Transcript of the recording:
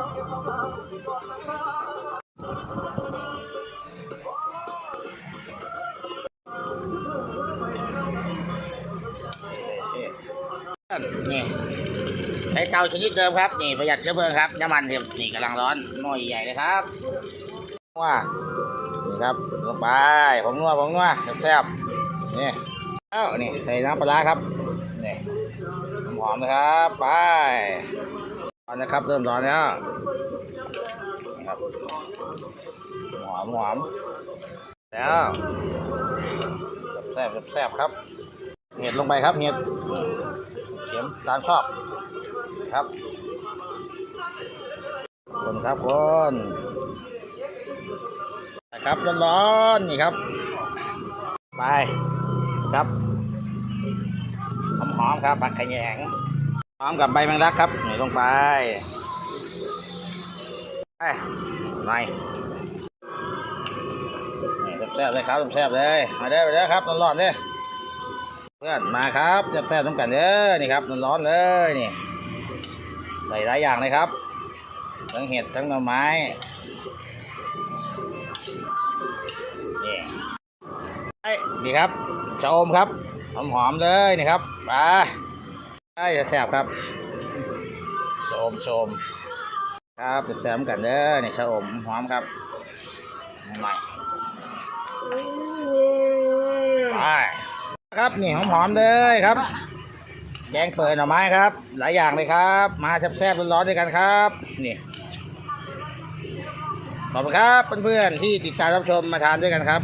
นี่ใช้เตาชนิดเดิมครับ นี่ประหยัดเชื้อเพลิงครับน้ำมันเนี่ยนี่กำลังร้อนหม้อใหญ่เลยครับว่านี่ครับลงไปผมนัวผมนัวแซ่บๆนี่เอ้านี่ใส่น้ำปลาครับนี่หอมๆนะครับ ไป นะครับ เริ่มร้อนแล้วนี่ครับหอมหอมแล้วแซ่บแซ่บครับ เห็ดลงไปครับ เห็ดเข็มตามชอบครับ คนครับคนนะครับร้อนๆนี่ครับ ไปครับหอมๆครับผักขยง พร้อมกับใบแมงลักครับนี่ลงไปไปหนแซ่บเลยครับแซ่บเลยมาเด้อมาเด้อครับร้อนๆเลยเพื่อนมาครับแซ่บๆต้องกันเด้อนี่ครับร้อนๆเลยนี่ใส่หลายอย่างเลยครับ ทั้งเห็ดทั้งหน่อไม้นี่นี่ครับชะอมครับหอมหอมๆเลยนี่ครับไป ได้แซ่บครับชะอมชะอมครับแซ่บๆกันเด้อนี่ชะอมหอมครับใหม่ไปครับนี่หอมหอมๆเลยครับแกงเปิดหน่อไม้ครับ หลายอย่างเลยครับ มาแซ่บๆร้อนๆด้วยกันครับ นี่ขอบคุณครับเพื่อนๆที่ติดตามรับชมมาทานด้วยกันครับ